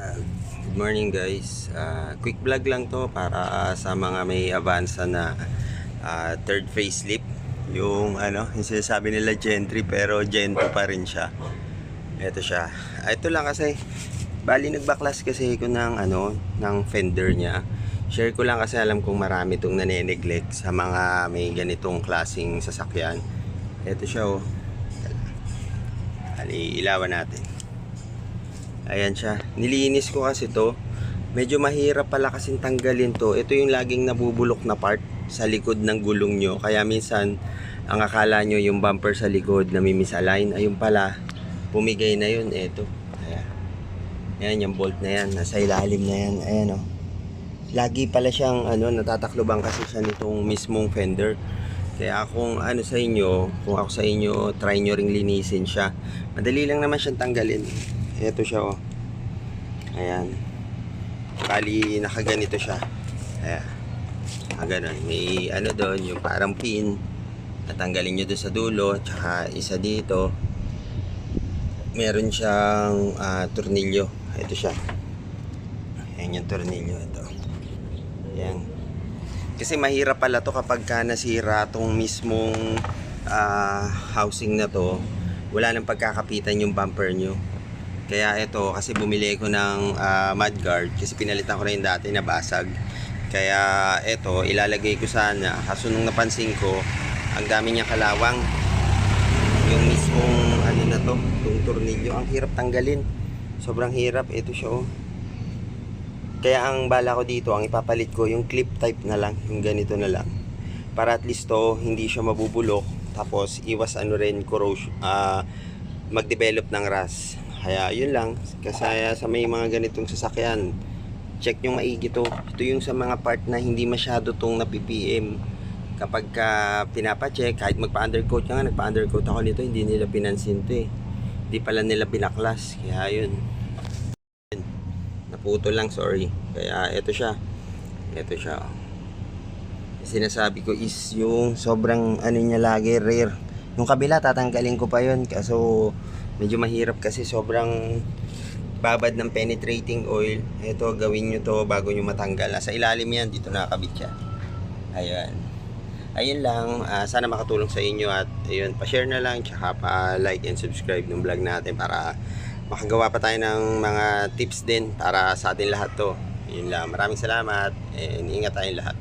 Ah, good morning guys. Ah, quick vlog lang to para sa mga may avansa na ah, third facelift. Yung ano, yung sinasabi nila Gentry pero Gento pa rin siya. Ito siya. Ah, ito lang kasi bali nagbaklas kasi ko ng ano, ng fender niya. Share ko lang kasi alam kong marami itong nane-neglect sa mga may ganitong klasing sasakyan. Ito siya oh. Ilawan natin. Ayan siya. Nilinis ko kasi to. Medyo mahirap pala kasing tanggalin to. Ito yung laging nabubulok na part sa likod ng gulong nyo. Kaya minsan, ang akala nyo yung bumper sa likod na mimisalign. Ayun pala, pumigay na yun. Ito. Ayan. Ayan yung bolt na yan. Nasa ilalim na yan. Ayan o. Lagi pala siyang ano, natatakloban kasi siya nitong mismong fender. Kaya kung ano sa inyo, kung ako sa inyo, try nyo ring linisin siya. Madali lang naman siyang tanggalin. Ito siya oh. Ayan. Bali, nakaganito siya. Ayan. Nakaganon. May ano doon, yung parang pin. Natanggalin nyo doon sa dulo. Tsaka isa dito. Meron siyang ah, tornilyo. Ito siya. Ayan yung tornilyo. Ito. Ayan. Kasi mahirap pala to kapag ka nasira tong mismong ah, housing na to. Wala nang pagkakapitan yung bumper nyo. Kaya ito, kasi bumili ko ng ah, mudguard kasi pinalitan ko na yung dati na basag. Kaya ito, ilalagay ko sana. Kaso nung napansin ko, ang dami niya kalawang. Yung mismong ano na to, yung tornilyo, ang hirap tanggalin. Sobrang hirap. Ito siya oh. Kaya ang bala ko dito, ang ipapalit ko, yung clip type na lang, yung ganito na lang. Para at least to, hindi siya mabubulok. Tapos, iwas ano rin, corrosion, ah, mag-develop ng rust. Kaya, yun lang. Kasi sa may mga ganitong sasakyan, check yung maigi to. Ito yung sa mga part na hindi masyado tong na-PPM. Kapag ka pinapacheck, kahit magpa-undercoat nga, nagpa-undercoat ako nito, hindi nila pinansin to eh. Hindi pala nila pinaklas. Kaya yun. Naputol lang, sorry. Kaya ito siya. Ito siya. Sinasabi ko is yung sobrang ano niya lagi rare. Yung kabila tatanggalin ko pa yun. Kaso medyo mahirap kasi sobrang babad ng penetrating oil. Ito gawin nyo to bago nyo matanggal. Sa ilalim yan, dito nakakabit siya. Ayan. Ayun lang, ah, sana makatulong sa inyo at ayun, pa-share na lang tsaka pa-like and subscribe ng vlog natin para makagawa pa tayo ng mga tips din para sa atin lahat to. Yun lang, maraming salamat and ingat tayong lahat.